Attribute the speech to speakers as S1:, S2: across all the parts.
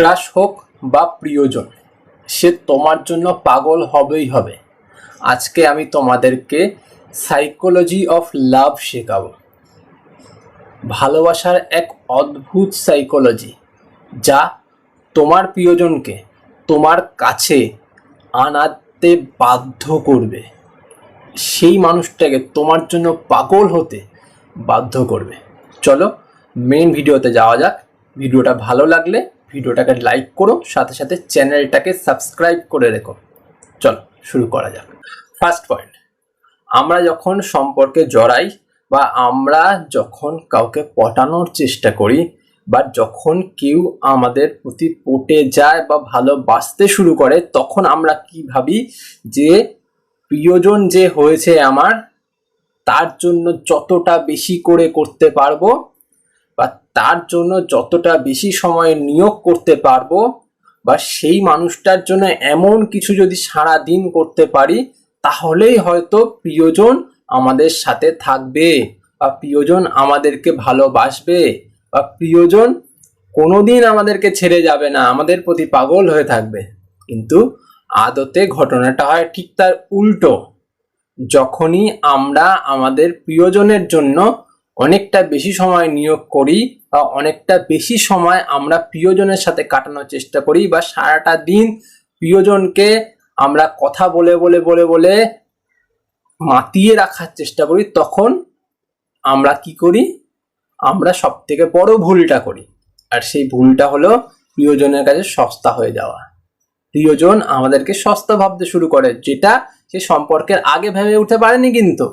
S1: Crush হোক বা প্রিয়জন, সে তোমার জন্য পাগল হবেই হবে। আজকে আমি তোমাদেরকে সাইকোলজি অফ লাভ শেখাবো। ভালোবাসার এক অদ্ভুত সাইকোলজি যা তোমার প্রিয়জনকে তোমার কাছে আনাতে বাধ্য করবে। সেই মানুষটাকে তোমার জন্য পাগল হতে বাধ্য করবে। চলো মেন ভিডিওতে যাওয়া যাক। ভিডিওটা ভালো লাগলে ভিডিওটাকে লাইক করো, সাথে সাথে চ্যানেলটাকে সাবস্ক্রাইব করে রেখো। চলো, শুরু করা যাক। ফার্স্ট পয়েন্ট আমরা যখন সম্পর্কে জড়াই বা আমরা যখন কাউকে পটানোর চেষ্টা করি বা যখন কেউ আমাদের প্রতি পটে যায় বা ভালোবাসতে শুরু করে, তখন আমরা কি ভাবি যে প্রিয়জন যে হয়েছে আমার, তার জন্য যতটা বেশি করে করতে পারব তার জন্য যতটা বেশি সময় নিয়োগ করতে পারব বা সেই মানুষটার জন্য এমন কিছু যদি সারা দিন করতে পারি, তাহলেই হয়তো প্রিয়জন আমাদের সাথে থাকবে বা প্রিয়জন আমাদেরকে ভালোবাসবে বা প্রিয়জন কোনোদিন আমাদেরকে ছেড়ে যাবে না, আমাদের প্রতি পাগল হয়ে থাকবে। কিন্তু আদতে ঘটনাটা হয় ঠিক তার উল্টো। যখনই আমরা আমাদের প্রিয়জনের জন্য অনেকটা বেশি সময় নিয়োগ করি বা অনেকটা বেশি সময় আমরা প্রিয়জনের সাথে কাটানোর চেষ্টা করি বা সারাটা দিন প্রিয়জনকে আমরা কথা বলে বলে বলে বলে মাতিয়ে রাখার চেষ্টা করি, তখন আমরা কি করি? আমরা সব থেকে বড় ভুলটা করি। আর সেই ভুলটা হলো প্রিয়জনের কাছে সস্তা হয়ে যাওয়া। প্রিয়জন আমাদেরকে সস্তা ভাবতে শুরু করে, যেটা সে সম্পর্কের আগে ভেবে উঠতে পারেনি কিন্তু।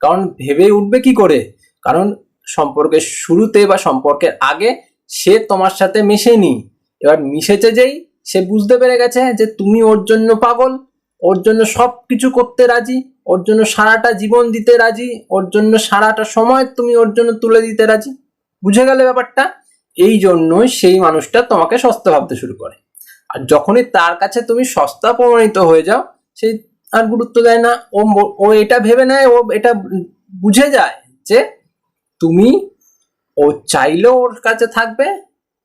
S1: কারণ ভেবে উঠবে কি করে? কারণ সম্পর্কের শুরুতে বা সম্পর্কের আগে সে তোমার সাথে মেশেনি। এবার মিশেছে যেই, সে বুঝতে পেরে গেছে যে তুমি ওর জন্য পাগল, ওর জন্য সব কিছু করতে রাজি, ওর জন্য সারাটা জীবন দিতে রাজি, ওর জন্য সারাটা সময় তুমি ওর জন্য তুলে দিতে রাজি। বুঝে গেলে ব্যাপারটা? এই জন্যই সেই মানুষটা তোমাকে সস্তা ভাবতে শুরু করে। আর যখনই তার কাছে তুমি সস্তা প্রমাণিত হয়ে যাও সেই আর গুরুত্ব দেয় না। ও ও এটা ভেবে নেয়, ও এটা বুঝে যায় যে তুমি ও চাইলেও ওর কাছে থাকবে,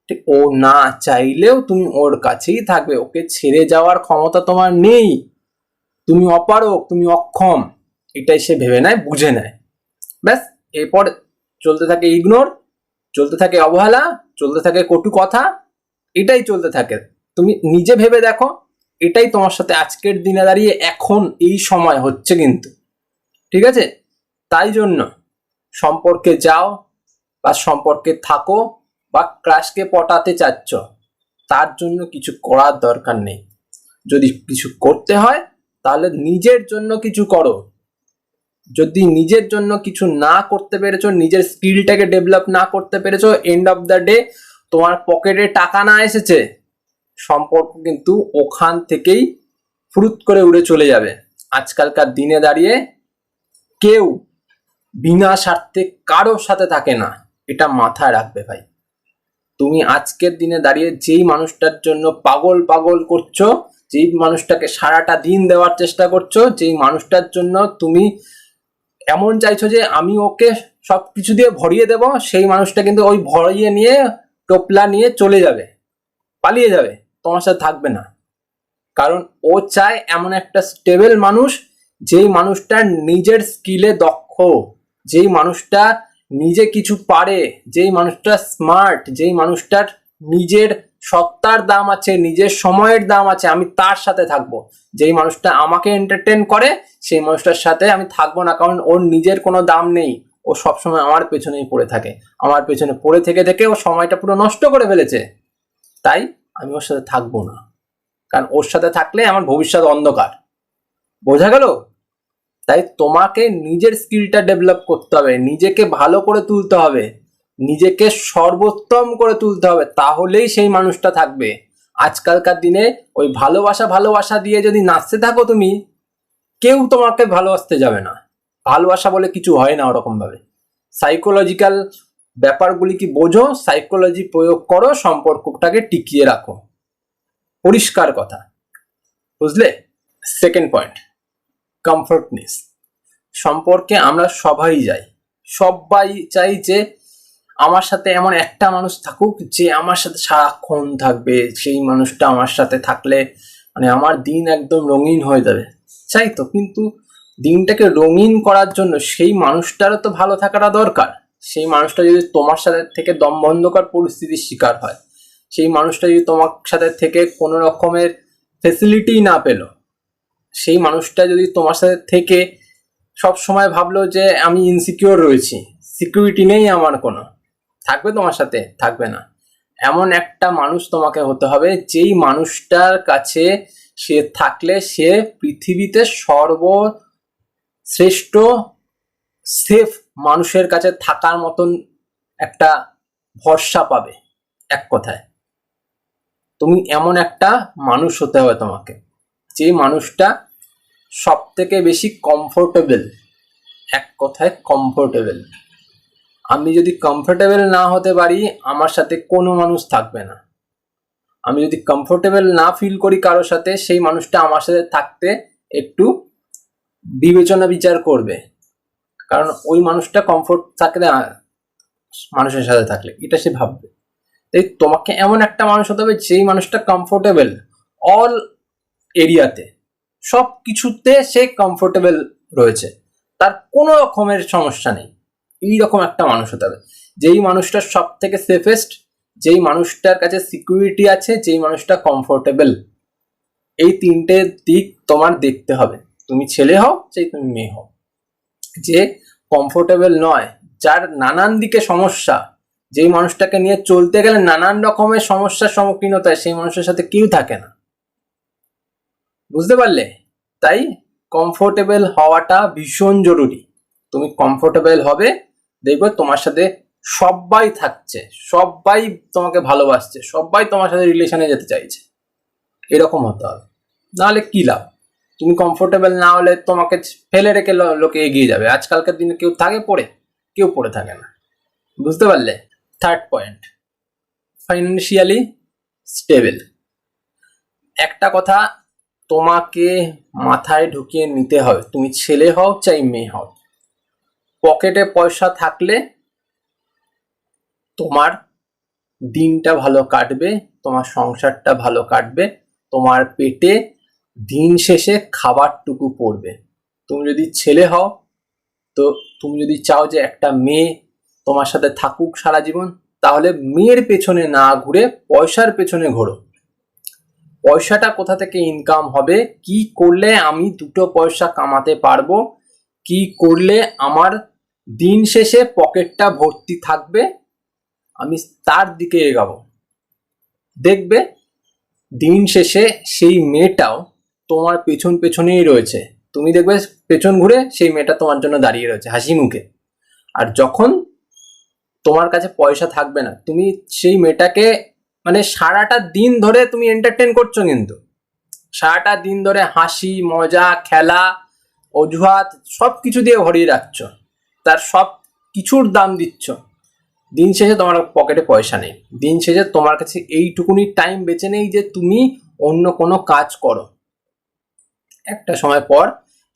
S1: ঠিক ও না চাইলেও তুমি ওর কাছেই থাকবে। ওকে ছেড়ে যাওয়ার ক্ষমতা তোমার নেই। তুমি অপারক তুমি অক্ষম, এটাই সে ভেবে নেয়, বুঝে নেয়। ব্যাস, এরপর চলতে থাকে ইগনোর, চলতে থাকে অবহেলা, চলতে থাকে কটু কথা, এটাই চলতে থাকে। তুমি নিজে ভেবে দেখো, এটাই তোমার সাথে আজকের দিনে দাঁড়িয়ে এখন এই সময় হচ্ছে কিন্তু। ঠিক আছে? তাই জন্য সম্পর্কে যাও বা সম্পর্কে থাকো বা ক্রাশকে পটাতে চাচ্ছ, তার জন্য কিছু করার দরকার নেই। যদি কিছু করতে হয়, তাহলে নিজের জন্য কিছু করো। যদি নিজের জন্য কিছু না করতে পেরেছ, নিজের স্কিলটাকে ডেভেলপ না করতে পেরেছ এন্ড অফ দ্য ডে তোমার পকেটে টাকা না এসেছে, সম্পর্ক কিন্তু ওখান থেকেই ফুরুত করে উড়ে চলে যাবে। আজকালকার দিনে দাঁড়িয়ে কেউ বিনা স্বার্থে কারোর সাথে থাকে না। এটা মাথায় রাখবে ভাই। তুমি আজকের দিনে দাঁড়িয়ে যেই মানুষটার জন্য পাগল পাগল করছ, যেই মানুষটাকে সারাটা দিন দেওয়ার চেষ্টা করছ, যেই মানুষটার জন্য তুমি এমন চাইছো যে আমি ওকে সব কিছু দিয়ে ভরিয়ে দেব, সেই মানুষটা কিন্তু ওই ভরিয়ে নিয়ে, টোপলা নিয়ে চলে যাবে, পালিয়ে যাবে, তোমার সাথে থাকবে না। কারণ ও চায় এমন একটা স্টেবল মানুষ, যেই মানুষটা নিজের স্কিলে দক্ষ। যেই মানুষটা নিজে কিছু পারে, যেই মানুষটা স্মার্ট যেই মানুষটার নিজের সত্তার দাম আছে, নিজের সময়ের দাম আছে, আমি তার সাথে থাকব। যেই মানুষটা আমাকে এন্টারটেন করে, সেই মানুষটার সাথে আমি থাকব না, কারণ ওর নিজের কোনো দাম নেই। ও সবসময় আমার পেছনেই পড়ে থাকে। আমার পেছনে পড়ে থেকে থেকে ও সময়টা পুরো নষ্ট করে ফেলেছে। তাই আমি ওর সাথে থাকব না। কারণ ওর সাথে থাকলে আমার ভবিষ্যৎ অন্ধকার। বোঝা গেল? তাই তোমাকে নিজের স্কিলটা ডেভেলপ করতে হবে, নিজেকে ভালো করে তুলতে হবে, নিজেকে সর্বোত্তম করে তুলতে হবে, তাহলেই সেই মানুষটা থাকবে। আজকালকার দিনে ওই ভালোবাসা ভালোবাসা দিয়ে যদি নাচতে থাকো তুমি, কেউ তোমাকে ভালোবাসতে যাবে না। ভালোবাসা বলে কিছু হয় না ওরকমভাবে। সাইকোলজিক্যাল ব্যাপারগুলি কি বোঝো সাইকোলজি প্রয়োগ করো, সম্পর্কটাকে টিকিয়ে রাখো। পরিষ্কার কথা। বুঝলে? সেকেন্ড পয়েন্ট কমফর্টনেস সম্পর্কে আমরা সবাই যাই। সবাই চাই যে আমার সাথে এমন একটা মানুষ থাকুক যে আমার সাথে সারাক্ষণ থাকবে। সেই মানুষটা আমার সাথে থাকলে মানে আমার দিন একদম রঙিন হয়ে যাবে। চাই তো, কিন্তু দিনটাকে রঙিন করার জন্য সেই মানুষটারও তো ভালো থাকাটা দরকার। সেই মানুষটা যদি তোমার সাথে থেকে দম বন্ধকর পরিস্থিতির শিকার হয়, সেই মানুষটা যদি তোমার সাথে থেকে কোনো রকমের ফেসিলিটি না পেল সেই মানুষটা যদি তোমার সাথে থেকে সব সময় ভাবলো যে আমি ইনসিকিউর রয়েছি সিকিউরিটি নেই আমার কোনো, থাকবে তোমার সাথে? থাকবে না। এমন একটা মানুষ তোমাকে হতে হবে, যেই মানুষটার কাছে সে থাকলে সে পৃথিবীতে সর্বশ্রেষ্ঠ সেফ মানুষের কাছে থাকার মতন একটা ভরসা পাবে, এক কথায়। তুমি এমন একটা মানুষ হতে হবে তোমাকে। যে মানুষটা সব থেকে বেশি কমফোর্টেবল এক কথায় কমফোর্টেবল আমি যদি কমফোর্টেবল না হতে পারি, আমার সাথে কোনো মানুষ থাকবে না। আমি যদি কমফোর্টেবল না ফিল করি কারোর সাথে, সেই মানুষটা আমার সাথে থাকতে একটু বিবেচনা বিচার করবে। কারণ ওই মানুষটা কমফোর্ট থাকলে মানুষের সাথে থাকলে, এটা সে ভাববে। তাই তোমাকে এমন একটা মানুষ হতে হবে, যেই মানুষটা কমফোর্টেবল অল এরিয়াতে। সব কিছুতে সে কমফোর্টেবল রয়েছে। তার কোনো রকমের সমস্যা নেই। এইরকম একটা মানুষ হতে হবে। যেই মানুষটা সব থেকে সেফেস্ট যেই মানুষটার কাছে সিকিউরিটি আছে, যেই মানুষটা কমফোর্টেবল এই তিনটে দিক তোমার দেখতে হবে। তুমি ছেলে হও চাই তুমি মেয়ে হও। যে কমফোর্টেবল নয়, যার নানান দিকে সমস্যা, যেই মানুষটাকে নিয়ে চলতে গেলে নানান রকমের সমস্যার সম্মুখীন হতে হয়, সেই মানুষের সাথে কেউ থাকে না। বুঝতে পারলে? তাই কমফোর্টেবল হওয়াটা ভীষণ জরুরি। তুমি কমফোর্টেবল হবে, দেখবে তোমার সাথে সবাই থাকছে সবাই তোমাকে ভালোবাসছে সবাই তোমার সাথে রিলেশনে যেতে চাইছে। এরকম হতে হবে। নাহলে কি লাভ? তুমি কমফোর্টেবল না হলে তোমাকে ফেলে রেখে লোকে এগিয়ে যাবে। আজকালকার দিনে কেউ থাকে পড়ে, কেউ পড়ে থাকে না। বুঝতে পারলে? থার্ড পয়েন্ট ফাইন্যান্সিয়ালি স্টেবল একটা কথা তোমাকে মাথায় ঢুকিয়ে নিতে হবে। তুমি ছেলে হও চাই মেয়ে হও। পকেটে পয়সা থাকলে তোমার দিনটা ভালো কাটবে, তোমার সংসারটা ভালো কাটবে, তোমার পেটে দিন শেষে খাবারটুকু পড়বে। তুমি যদি ছেলে হও, তো তুমি যদি চাও যে একটা মেয়ে তোমার সাথে থাকুক সারা জীবন, তাহলে মেয়ের পেছনে না ঘুরে পয়সার পেছনে ঘোরো। পয়সাটা কোথা থেকে ইনকাম হবে? কি করলে আমি দুটো পয়সা কামাতে পারব? কি করলে আমার দিন শেষে পকেটটা ভর্তি থাকবে? আমি তার দিকে এগাবো। দেখবে, দিন শেষে সেই মেয়েটাও তোমার পেছন পেছনেই রয়েছে। তুমি দেখবে পেছন ঘুরে সেই মেয়েটা তোমার জন্য দাঁড়িয়ে রয়েছে, হাসি মুখে। আর যখন তোমার কাছে পয়সা থাকবে না, তুমি সেই মেয়েটাকে মানে সারাটা দিন ধরে তুমি এন্টারটেন করছ কিন্তু। সারাটা দিন ধরে হাসি, মজা, খেলা, অজুহাত সব কিছু দিয়ে ভরিয়ে রাখছো। তার সব কিছুর দাম দিচ্ছ। দিন শেষে তোমার পকেটে পয়সা নেই। দিন শেষে তোমার কাছে এইটুকুনি টাইম বেঁচে নেই যে তুমি অন্য কোনো কাজ করো। একটা সময় পর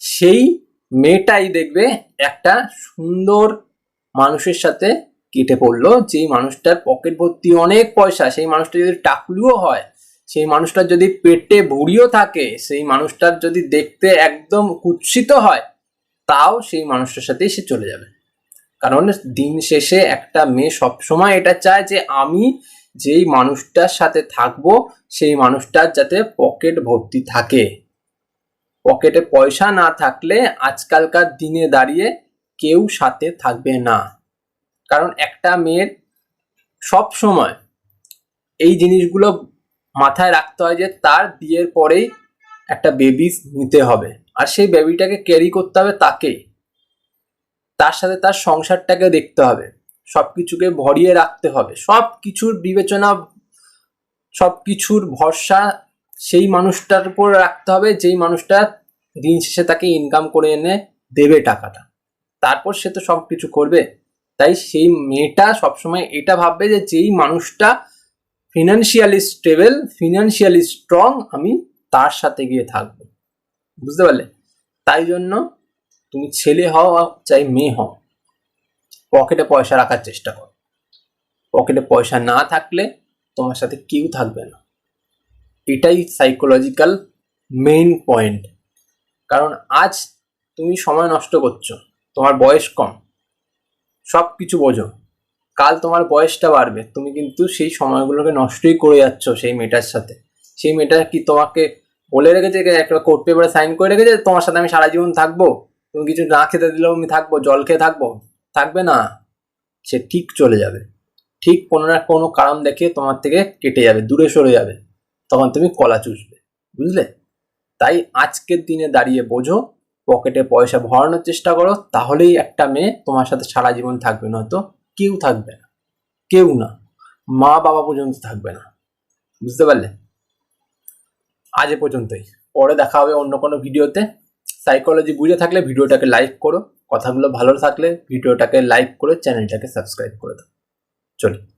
S1: সেই মেয়েটাই দেখবে একটা সুন্দর মানুষের সাথে কেটে পড়ল, যেই মানুষটার পকেট ভর্তি অনেক পয়সা, সেই মানুষটা যদি টাকলুও হয়, সেই মানুষটার যদি পেটে ভুড়িও থাকে, সেই মানুষটার যদি দেখতে একদম কুৎসিত হয়, তাও সেই মানুষটার সাথেই সে চলে যাবে। কারণ দিন শেষে একটা মেয়ে সবসময় এটা চায় যে আমি যেই মানুষটার সাথে থাকব, সেই মানুষটার যাতে পকেট ভর্তি থাকে। পকেটে পয়সা না থাকলে আজকালকার দিনে দাঁড়িয়ে কেউ সাথে থাকবে না। কারণ একটা মেয়ের সব সময় এই জিনিসগুলো মাথায় রাখতে হয় যে তার বিয়ের পরেই একটা বেবি নিতে হবে। আর সেই বেবিটাকে ক্যারি করতে হবে তাকেই তার সাথে তার সংসারটাকে দেখতে হবে। সব কিছুকে ভরিয়ে রাখতে হবে। সব কিছুর বিবেচনা সব কিছুর ভরসা সেই মানুষটার উপর রাখতে হবে, যেই মানুষটা দিন শেষে তাকে ইনকাম করে এনে দেবে টাকাটা। তারপর সে তো সব কিছু করবে। তাই সেই মেয়েটা সবসময় এটা ভাববে যে যেই মানুষটা ফিনান্সিয়ালি স্টেবল ফিনান্সিয়ালি স্ট্রং আমি তার সাথে গিয়ে থাকব। বুঝতে পারলে? তাই জন্য তুমি ছেলে হও চাই মেয়ে হও। পকেটে পয়সা রাখার চেষ্টা করো। পকেটে পয়সা না থাকলে তোমার সাথে কেউ থাকবে না। এটাই সাইকোলজিক্যাল মেইন পয়েন্ট কারণ আজ তুমি সময় নষ্ট করছ, তোমার বয়স কম। সব কিছু বোঝো। কাল তোমার বয়সটা বাড়বে, তুমি কিন্তু সেই সময়গুলোকে নষ্টই করে যাচ্ছ সেই মেয়েটার সাথে। সেই মেয়েটা কি তোমাকে বলে রেখেছে একটা কোর্ট পেপারে সাইন করে রেখেছে তোমার সাথে আমি সারা জীবন থাকব? তুমি কিছু না খেতে দিলেও আমি থাকব, জল খেয়ে থাকব? থাকবে না। সে ঠিক চলে যাবে। ঠিক কোনো না কোনো কারণ দেখে তোমার থেকে কেটে যাবে, দূরে সরে যাবে। তখন তুমি কলা চুষবে, বুঝলে? তাই আজকের দিনে দাঁড়িয়ে বোঝো পকেটে পয়সা ভরানোর চেষ্টা করো, তাহলেই একটা মেয়ে তোমার সাথে সারা জীবন থাকবে, নয়তো কেউ থাকবে না। কেউ না। মা বাবা পর্যন্ত থাকবে না। বুঝতে পারলে? আজ এ পর্যন্তই। পরে দেখা হবে অন্য কোনো ভিডিওতে। সাইকোলজি বুঝে থাকলে ভিডিওটাকে লাইক করো। কথাগুলো ভালো থাকলে ভিডিওটাকে লাইক করে চ্যানেলটাকে সাবস্ক্রাইব করে দাও। চলি।